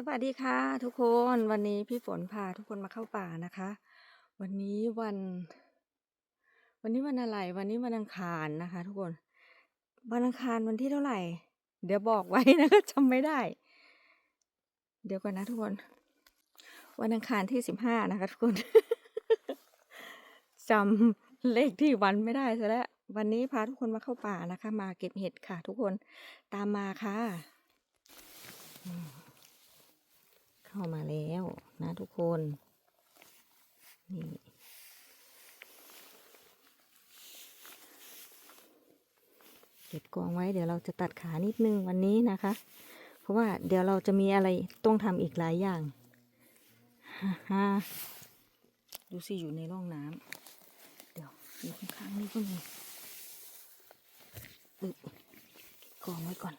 สวัสดีค่ะ ทุกคนวันนี้พี่ฝนพาทุกคนมาเข้าป่านะคะ วันนี้วัน วันนี้วันอะไรวันนี้วันอังคารนะคะ ทุกคน วันอังคารวันที่เท่าไหร่ เดี๋ยวบอกไว้นะคะจำไม่ได้ เดี๋ยวก่อนนะทุกคน วันอังคารที่สิบห้านะคะ ทุกคนจำเลขที่วันไม่ได้ซะแล้ววันนี้พาทุกคนมาเข้าป่านะคะ มาเก็บเห็ดค่ะ ทุกคนตามมาค่ะ เข้ามาแล้วนะทุกคน นี่ เก็บกองไว้เดี๋ยวเราจะตัดขานิดนึงวันนี้นะคะ เพราะว่าเดี๋ยวเราจะมีอะไรต้องทำอีกหลายอย่างฮ่าฮ่าดูสิอยู่ในร่องน้ำเดี๋ยวอยู่ข้างๆนี่ก็มีอึเก็บกองไว้ก่อน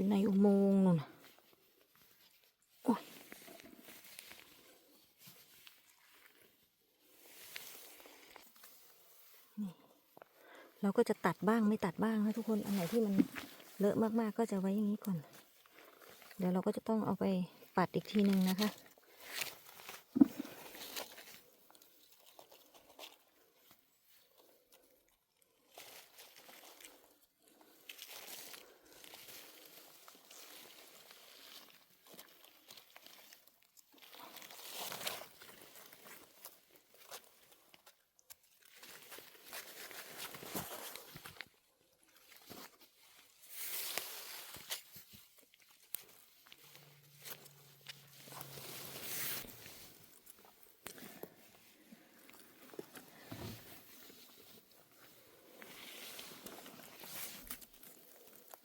อยู่ในอุโมงค์นู่นโอ้ยนี่เราก็จะตัดบ้างไม่ตัดบ้างนะทุกคน อันไหนที่มันเลอะมากๆก็จะไว้อย่างนี้ก่อน เดี๋ยวเราก็จะต้องเอาไปปัดอีกทีหนึ่งนะคะ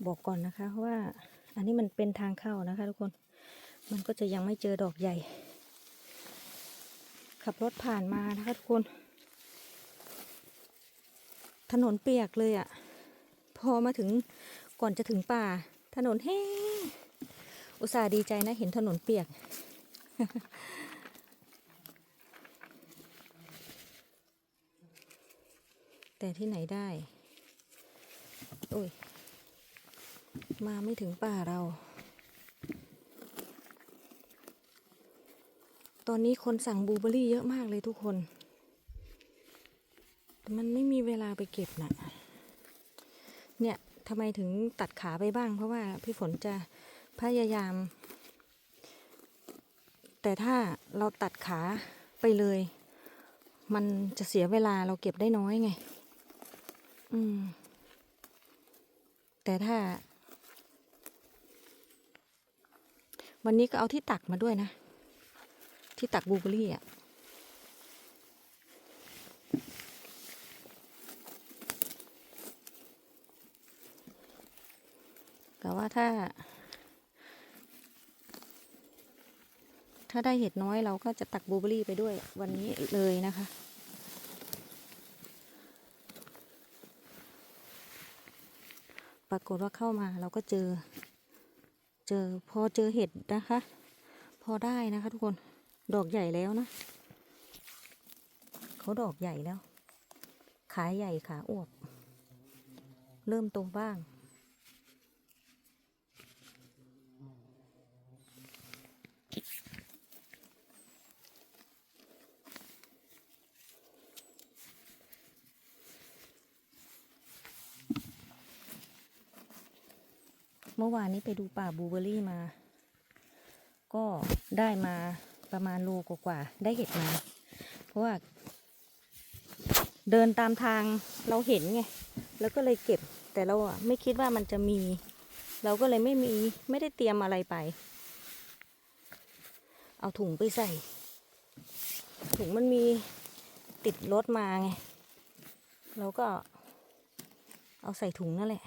บอกก่อนนะคะว่าอันนี้มันเป็นทางเข้านะคะ ทุกคน มันก็จะยังไม่เจอดอกใหญ่ ขับรถผ่านมานะคะทุกคน ถนนเปียกเลยอะ่ะ พอมาถึงก่อนจะถึงป่า ถนนแห้ง อุตส่าห์ดีใจนะเห็นถนนเปียก แต่ที่ไหนได้ โอ้ย มาไม่ถึงป่าเรา ตอนนี้คนสั่งบลูเบอร์รี่เยอะมากเลยทุกคน แต่มันไม่มีเวลาไปเก็บนะเนี่ยทำไมถึงตัดขาไปบ้าง เพราะว่าพี่ฝนจะพยายาม แต่ถ้าเราตัดขาไปเลย มันจะเสียเวลาเราเก็บได้น้อยไง อืม แต่ถ้า วันนี้ก็เอาที่ตักมาด้วยนะ ที่ตักบลูเบอรี่อะแต่ว่าถ้า ถ้าได้เห็ดน้อยเราก็จะตักบลูเบอรี่ไปด้วยวันนี้เลยนะคะ ปรากฏว่าเข้ามาเราก็เจอ เจอพอเจอเห็ดนะคะ พอได้นะคะทุกคน ดอกใหญ่แล้วนะเขาดอกใหญ่แล้ว ขาใหญ่ขาอวบ เริ่มโตบ้าง เมื่อวานนี้ไปดูป่าบูเบอร์รี่มา ก็ได้มาประมาณโลกว่าๆได้เห็ดมา เพราะว่า เดินตามทางเราเห็นไง แล้วก็เลยเก็บ แต่เราอะไม่คิดว่ามันจะมี เราก็เลยไม่มีไม่ได้เตรียมอะไรไป เอาถุงไปใส่ ถุงมันมีติดรถมาไง เราก็เอาใส่ถุงนั่นแหละ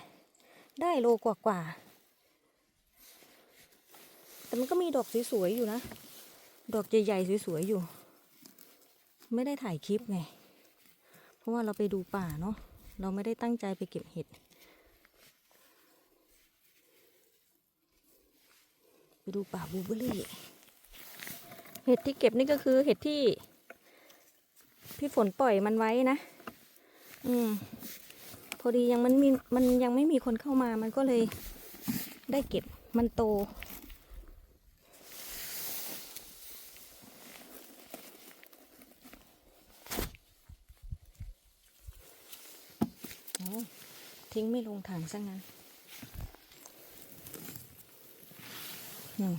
ได้โลกว่าๆ แต่มันก็มีดอกสวยๆอยู่นะ ดอกใหญ่ๆสวยๆอยู่ ไม่ได้ถ่ายคลิปไง เพราะว่าเราไปดูป่าเนาะ เราไม่ได้ตั้งใจไปเก็บเห็ด ไปดูป่าบูเบอร์รี่ เห็ดที่เก็บนี่ก็คือเห็ดที่ พี่ฝนปล่อยมันไว้นะ อืม พอดียังมันมีมันยังไม่มีคนเข้ามา มันก็เลยได้เก็บ มันโต เอา ทิ้งไม่ลงถังซะงั้นนี่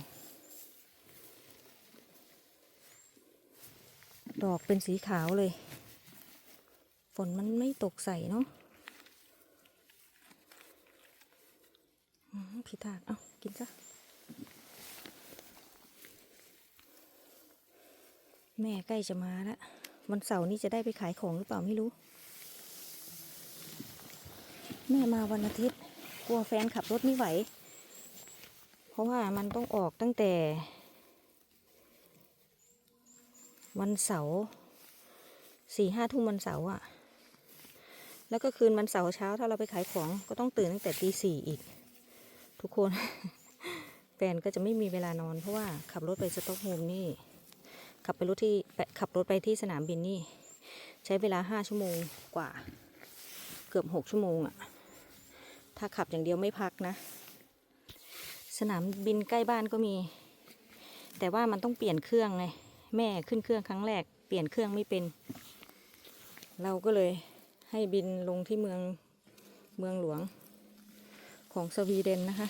ดอกเป็นสีขาวเลย ฝนมันไม่ตกใส่เนาะอืมพี่ทาก เอากินซะ แม่ใกล้จะมาแล้ววันเสาร์นี้จะได้ไปขายของหรือเปล่าไม่รู้ แม่มาวันอาทิตย์ กลัวแฟนขับรถไม่ไหว เพราะว่ามันต้องออกตั้งแต่ วันเสาร์สี่ห้าทุ่มวันเสาร์อะแล้วก็คืนวันเสาร์เช้าถ้าเราไปขายของก็ต้องตื่นตั้งแต่ตีสี่อีก ทุกคน แฟนก็จะไม่มีเวลานอน เพราะว่าขับรถไปสต็อกโฮมนี่ ขับไปรถที่ขับรถไปที่สนามบินนี่ ใช้เวลาห้าชั่วโมงกว่า เกือบหกชั่วโมงอะ ถ้าขับอย่างเดียวไม่พักนะ สนามบินใกล้บ้านก็มี แต่ว่ามันต้องเปลี่ยนเครื่องไง แม่ขึ้นเครื่องครั้งแรก เปลี่ยนเครื่องไม่เป็น เราก็เลยให้บินลงที่เมืองเมืองหลวงของสวีเดนนะคะ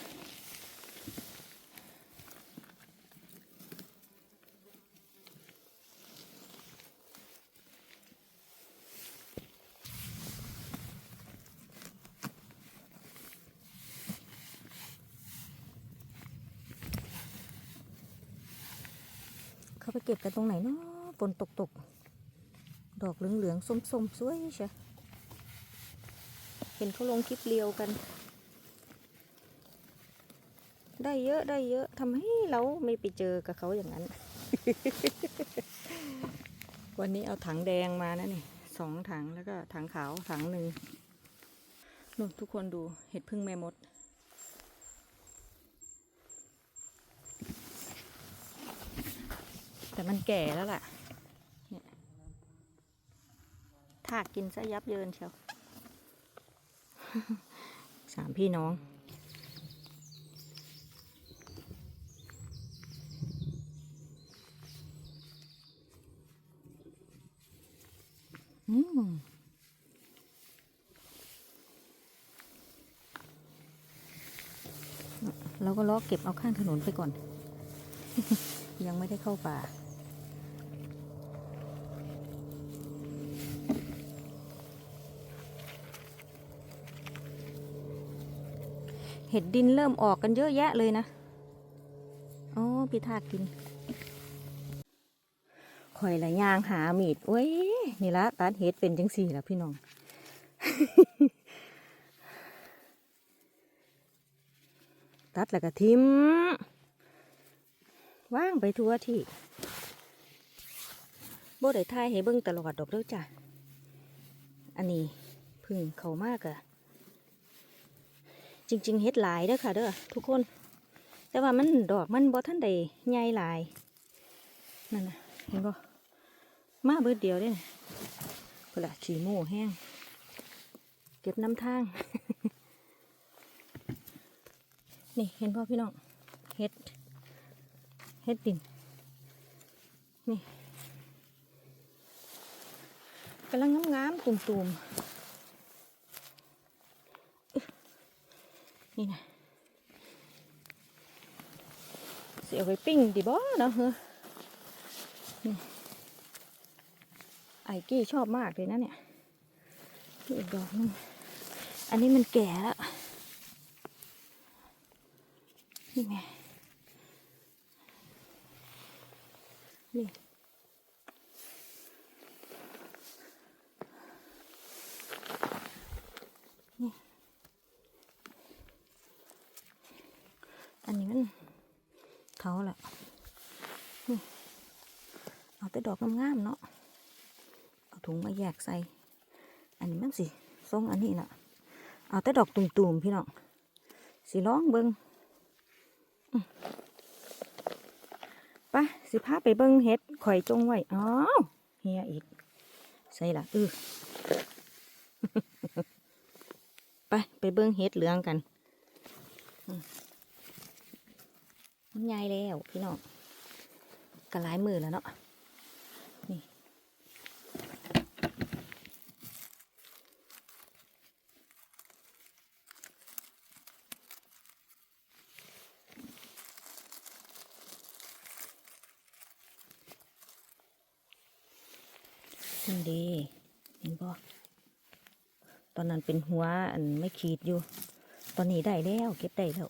เขาไปเก็บกันตรงไหนเนาะฝนตกตก ดอกเหลืองๆส้มๆสวยใช่เห็นเขาลงคลิปเรียวกัน ได้เยอะได้เยอะทำให้เราไม่ไปเจอกับเขาอย่างนั้น วันนี้เอาถังแดงมานะนี่สองถังแล้วก็ถังขาวถังหนึ่งนู่นทุกคนดูเห็ดพึ่งแม่มด แต่มันแก่แล้วล่ะเนี่ยถากกินซะยับเยินเชียวสามพี่น้อง อืมเราก็ล้อเก็บเอาข้างถนนไปก่อน ยังไม่ได้เข้าป่า เห็ดดินเริ่มออกกันเยอะแยะเลยนะโอ้พี่ทากินข่อยละย่างหามีดโอ้ยนี่ละตัดเห็ดเป็นจังสี่ละพี่น้องตัดแล้วก็ทิมว่างไปทั่วที่บ่ได้ทายให้เบิ่งตลอดดอกเด้อจ้ะ อันนี้พึ่งเขามากอะ จริง ๆเฮ็ดหลายเด้อค่ะเด้อทุกคน แต่ว่ามันดอกมันบ่ทันได้ใหญ่หลายนั่นน่ะเห็นบ่มาเบิดเดียวเด้เพื่อละขี้โม่แห้ง เก็บน้ำทาง นี่เห็นพ่อพี่น้องเฮ็ดเฮ็ดดินนี่กำลังงามๆตุ่มๆ นี่นะสิเอาไปปิ้งดีบ่เนาะเฮ้อไอ้กี้ชอบมากเลยนะเนี่ยอีกดอกนึงอันนี้มันแก่แล้ว นี่ไงนี่ อันนี้มันเขาแหละนี่เอาแต่ดอกงามๆเนาะเอาถุงมาแยกใส่ อันนี้มันสิทรงอันนี้นะเอาแต่ดอกตุ่มๆพี่น้องสิร้องเบิงอืมไปสิพาไปเบิงเห็ดข่อยจงไว้อ้าวเฮียอีก ใส่ละเออไป ไปเบิ้งเฮ็ดเหลืองกันอื มันใหญ่แล้วพี่น้องกระหลายมือแล้วเนาะนี่นี่ดีเห็นบ่ตอนนั้นเป็นหัวอันไม่ขีดอยู่ ตอนนี้ได้แล้วเก็บได้แล้ว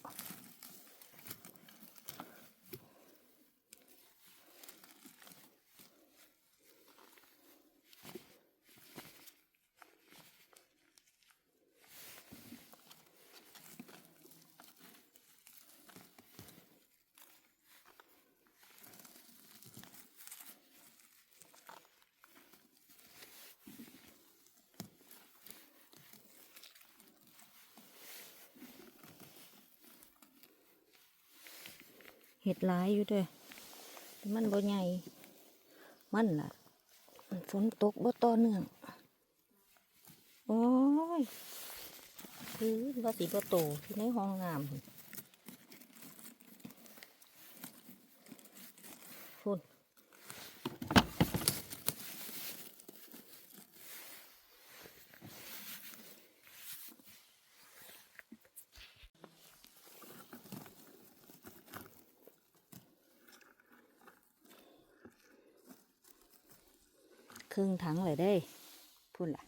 เห็ดหลายอยู่เด้วยแต่มันบ่ใหญ่ มันล่ะฝนตกบ่ต่อเนื่อง โอ้ยคือว่าสีบ่โตที่ในห้องงามพุ่นพุ่นครึ่งถังเลยได้ พุ่นล่ะ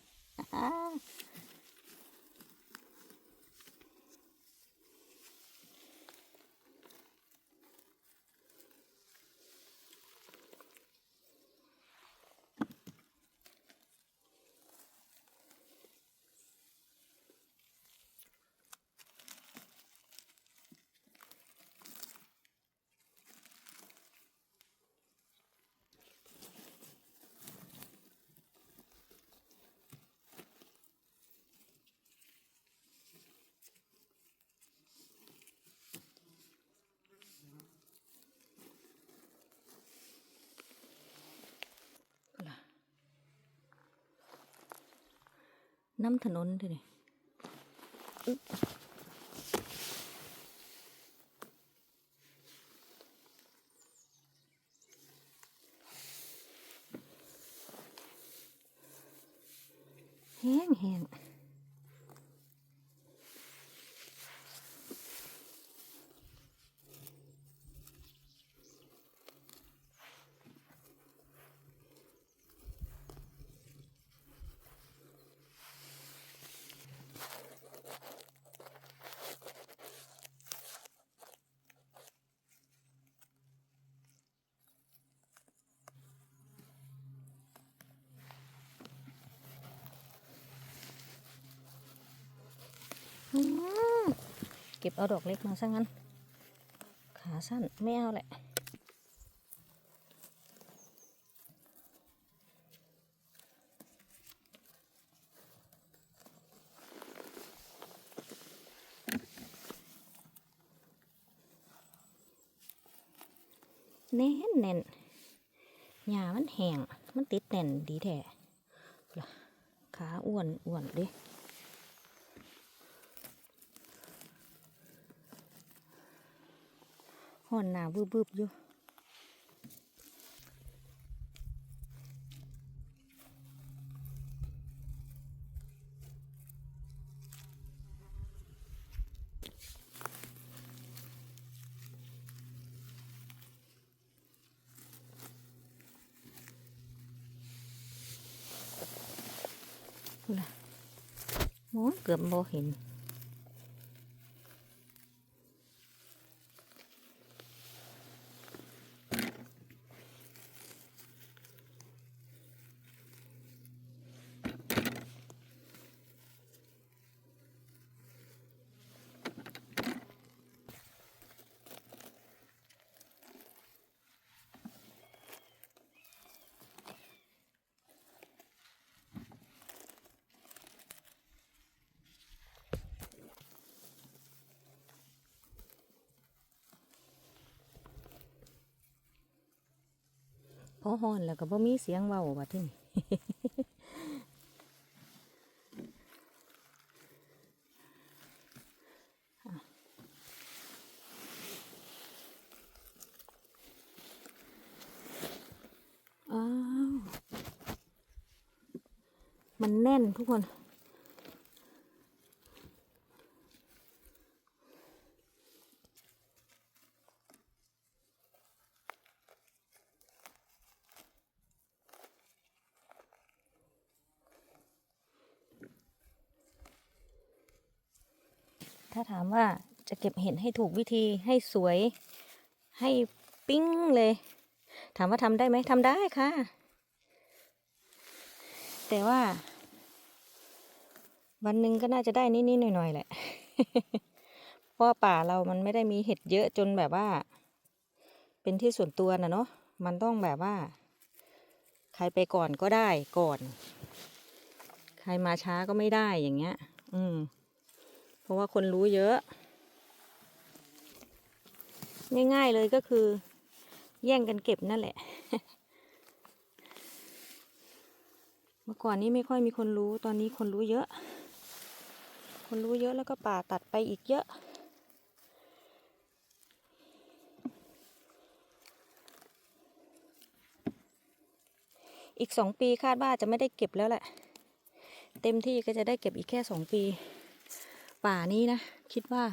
ล่ะ น้ำถนนทีนี่ เก็บเอาดอกเล็กมาซะงั้น ขาสั้นไม่เอาแหละแน่นแน่นหญ้ามันแห้ง มันติดแน่นดีแท้ล่ะขาอ้วนอ้วนดิ ห่อนหนาวบึบๆอยู่โอ้เกือบโมเห็น พอฮอนแล้วก็บ่มีเสียงเว้าบัดที่นี่มันแน่นทุกคนาถามว่าจะเก็บเห็ดให้ถูกวิธีให้สวย ให้ปิ้งเลย ถามว่าทำได้ไหมทำได้ค่ะ แต่ว่า วันหนึ่งก็น่าจะได้นิดๆหน่อยๆแหละเพราะป่าเรามันไม่ได้มีเห็ดเยอะจนแบบว่า เป็นที่ส่วนตัวนะเนาะมันต้องแบบว่า ใครไปก่อนก็ได้ก่อน ใครมาช้าก็ไม่ได้อย่างเงี้ย อืม ราะว่าคนรู้เยอะ ง่ายๆเลยก็คือ แย่งกันเก็บนั่นแหละ เมื่อก่อนนี้ไม่ค่อยมีคนรู้ตอนนี้คนรู้เยอะ คนรู้เยอะแล้วก็ป่าตัดไปอีกเยอะอีกสองปีคาดว่าจะไม่ได้เก็บแล้วแหละ เต็มที่ก็จะได้เก็บอีกแค่สองปี ป่านี้นะ คิดว่า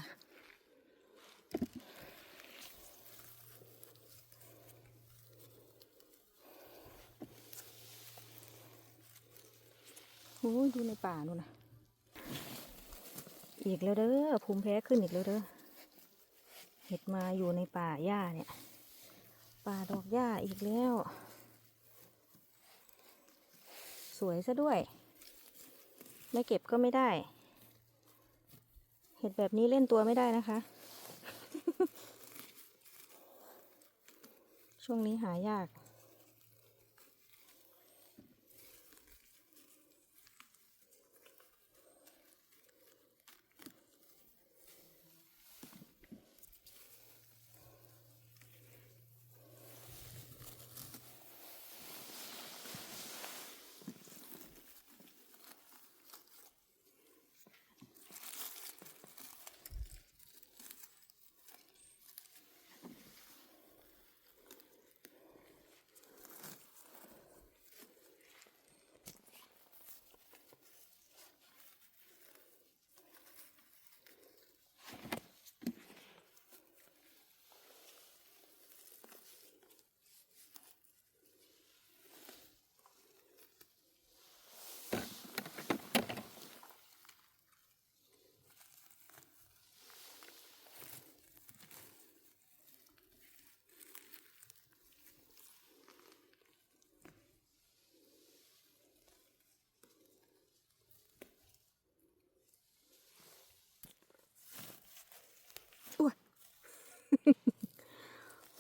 โอ้ดูในป่านู่นนะอีกแล้วเด้อภูมิแพ้ขึ้นอีกแล้วเด้อเห็ดมาอยู่ในป่าหญ้าเนี่ย ป่าดอกหญ้าอีกแล้ว สวยซะด้วย ไม่เก็บก็ไม่ได้ เห็ดแบบนี้เล่นตัวไม่ได้นะคะ ช่วงนี้หายาก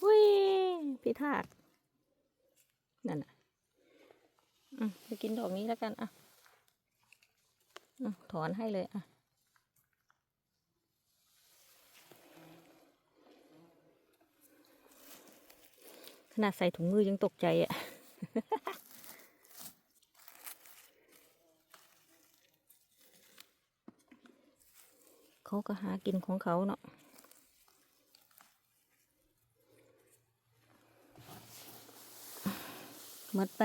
วุ้ย พิธากนั่นน่ะอืมไปกินดอกนี้แล้วกันอะอถอนให้เลยอะขนาดใส่ถุงมือยังตกใจอะเขาก็หากินของเขาเนาะ หมดไป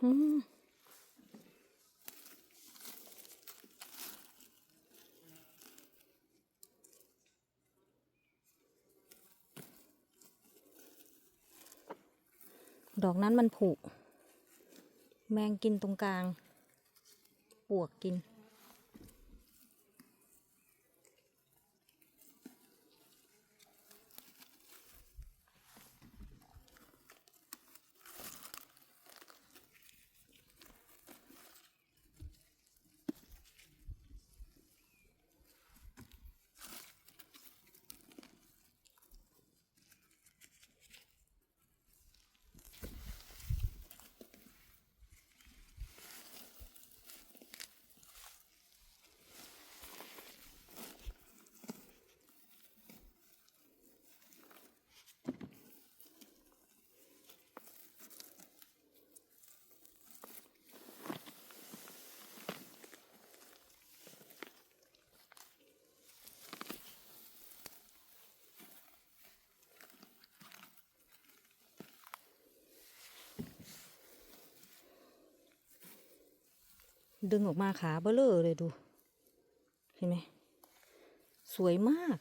อืม ดอกนั้นมันผุ แมงกินตรงกลาง ปวกกิน ดึงออกมาขาเบลอเลยดู เห็นไหม สวยมาก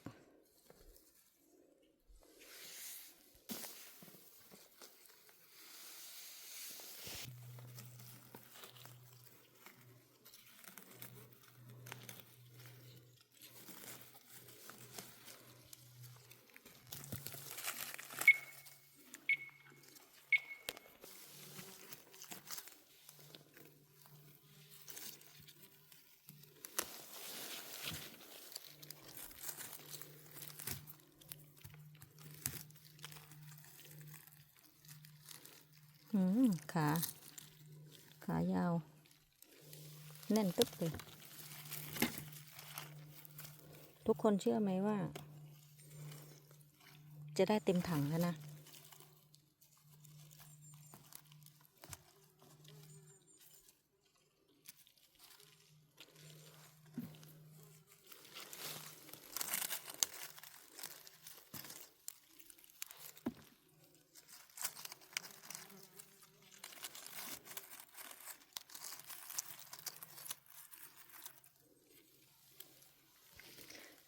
อืม ขา ขายาว แน่นตึ๊บเลย ทุกคนเชื่อไหมว่า จะได้เต็มถังแล้วนะ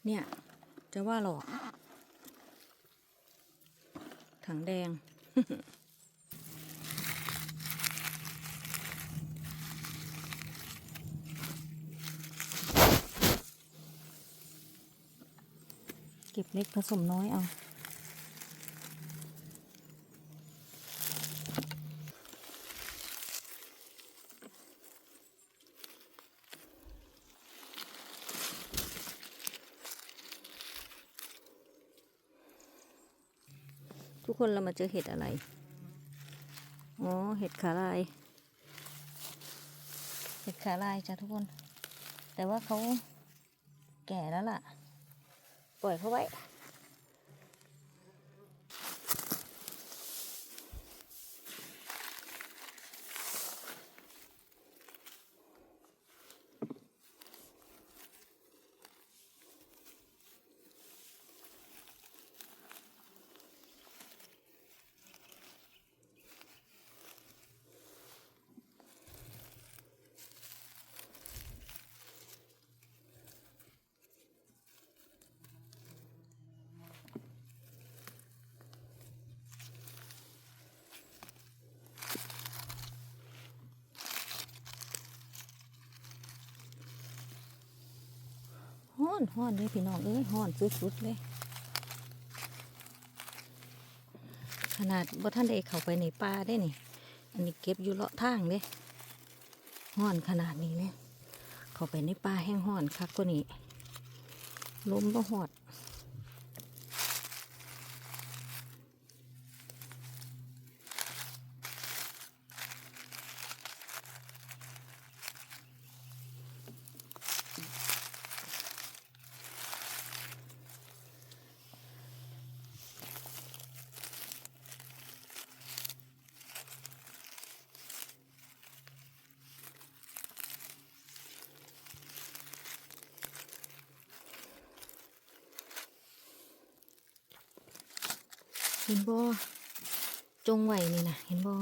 เนี่ย จะ ว่าหรอก ถังแดง เก็บเล็กผสมน้อยเอา คนเรามาเจอเห็ดอะไร อ๋อ เห็ดขาลาย เห็ดขาลายจ้ะทุกคน แต่ว่าเขาแก่แล้วล่ะ ปล่อยเขาไว้ อนห้อนเลยพี่น้องเอ้ยห้อนสุดๆเลย ขนาดบ่ท่านได้เข้าไปในป่าได้นี่ อันนี้เก็บอยู่เลาะทางเลยห้อนขนาดนี้เนี่ยเข้าไปในป่าแห้งห้อนคักกว่านี้ลมบ่หอด นบ่จงไหวนี่นะเห็นบ่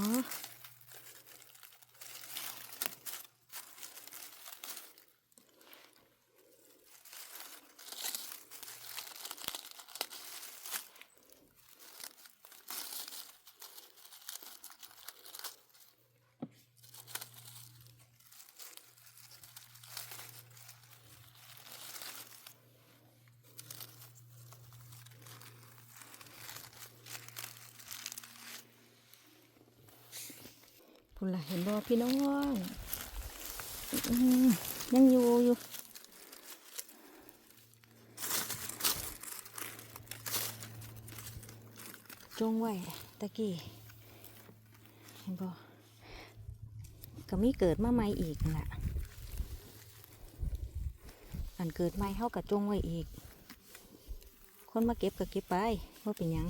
พุ่นล่ะเห็นบ่พี่น้องยังอยู่อยู่จงไว้ตะกี้เห็นบ่ก็มีเกิดมาใหม่อีกน่ะอันเกิดใหม่เฮากับจงไว้อีก คนมาเก็บก็เก็บไปว่าเป็นยัง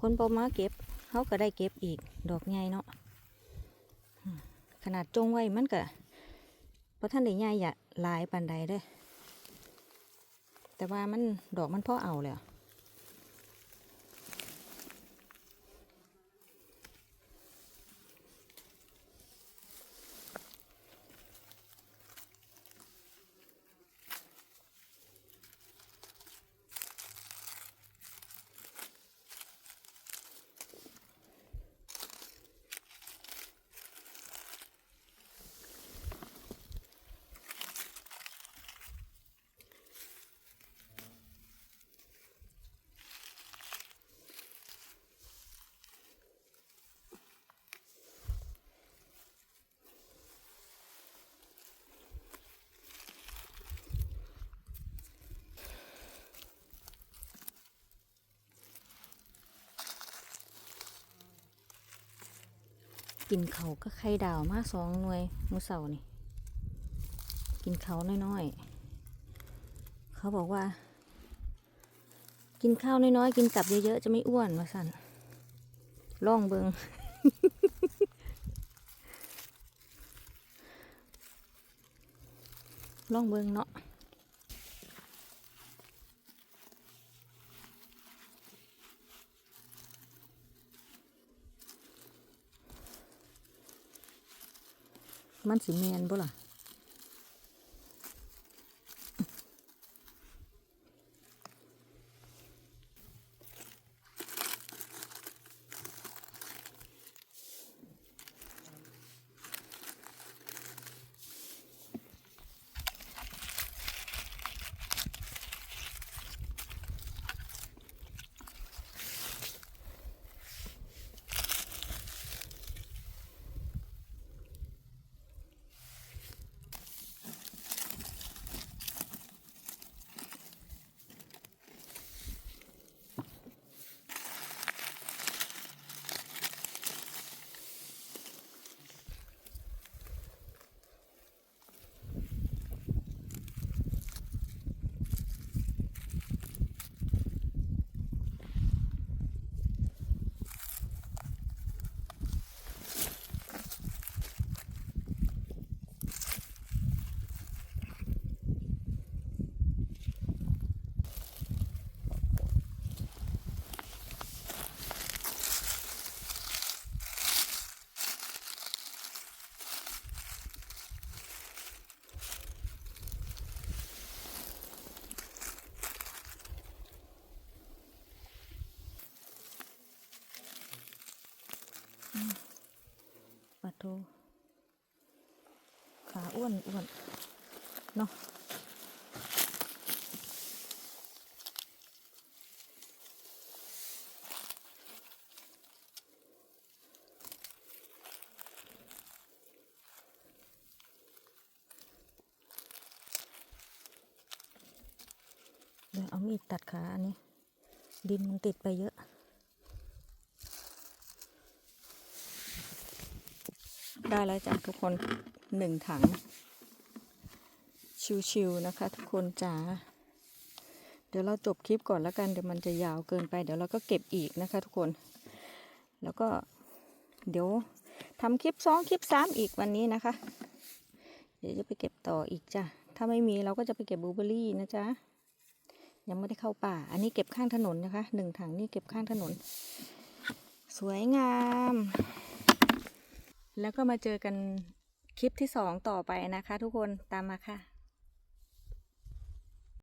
คนบ่มาเก็บเฮาก็ได้เก็บอีกดอกใหญ่เนาะ ขนาดจงไว้มันก็เพราะท่านได้ใหญ่อย่าหลายปันใดเด้แต่ว่ามันดอกมันพ่อเอาแล้ว กินเขาก็ไข่ดาวมาสองหน่วยมือเสาร์นี่ กินเขาน้อยๆ เขาบอกว่า กินข้าวน้อยๆ กินกลับเยอะๆ จะไม่อ้วนว่าสั่นลองเบิงลองเบิงเนาะ มันสิแมนบ่ล่ะ โทขาอ้วนอ้วนเนาะเดี๋ยวเอามีดตัดขาอันนี้ ดินมันติดไปเยอะ ได้แล้วจ้ะทุกคนหนึ่งถัง ชิวๆนะคะ ทุกคนจ๋าเดี๋ยวเราจบคลิปก่อนแล้วกันเดี๋ยวมันจะยาวเกินไป เดี๋ยวเราก็เก็บอีกนะคะ ทุกคน แล้วก็เดี๋ยวทำคลิปสองคลิปสามอีกวันนี้นะคะ เดี๋ยวจะไปเก็บต่ออีกจ้ะถ้าไม่มีเราก็จะไปเก็บบลูเบอร์รี่นะจ๊ะยังไม่ได้เข้าป่า อันนี้เก็บข้างถนนนะคะหนึ่งถังนี่เก็บข้างถนน สวยงาม แล้วก็มาเจอกันคลิปที่สองต่อไปนะคะ ทุกคนตามมาค่ะ